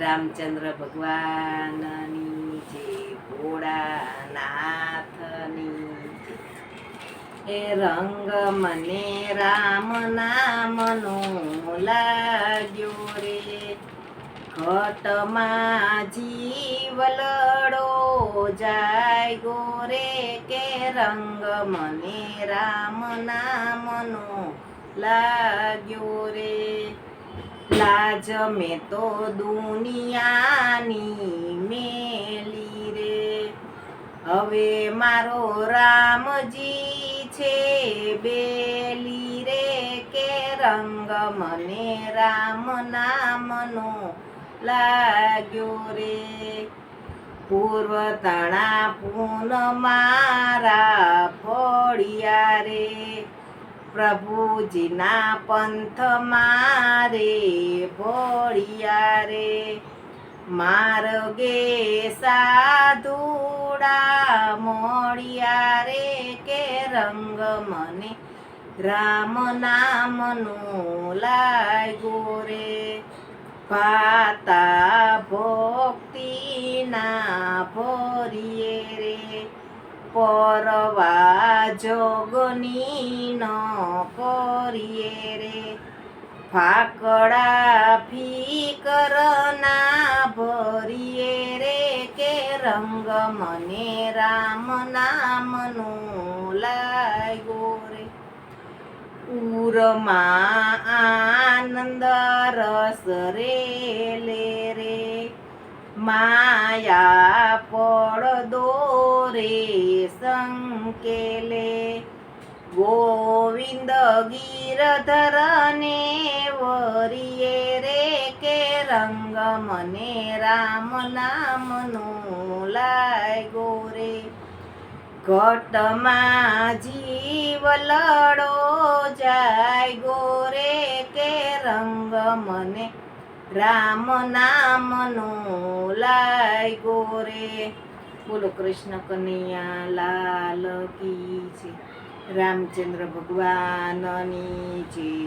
રામચંદ્ર ભગવાનની જય ભોળાનાથની. એ રંગ મને રામ નામનો લાગ્યો રે ઘટમાં જીવ લડો જાય ગો રે કે રંગ મને રામ નામનો લાગ્યો રે લાજ મેં તો દુનિયાની મેલી રે. હવે મારો રામજી છે બેલી રે કે રંગ મને રામ નામનો લાગ્યો રે. પૂર્વ તણા પૂન મારા ફળિયા રે. પ્રભુજીના પંથ મારે ભોળિયા રે માર્ગે સાધુડા મોડિયા રે કે રંગ મને રામ નામનું લાગ્યો રે પાતા ભક્તિના ભરીએ રે પરવા જોગની ન કરીએ રે ફાકડા ફીકરના ભરીએ રે કે રંગ મને રામ નામનું લાગ્યો રે ઉરમાં આનંદ રસ રે લે રે માયા પડદો રે સંકેલે ગોવિંદ ગીરધરને વરિયે રે કે રંગ મને રામ નામનો લાગ્યો રે ઘટમાં જીવ લડો જાય ગોરે કે રંગ મને રામ નામનો લાગ્યો રે બોલો કૃષ્ણ કનૈયા લાલ કી છે. રામચંદ્ર ભગવાનની છે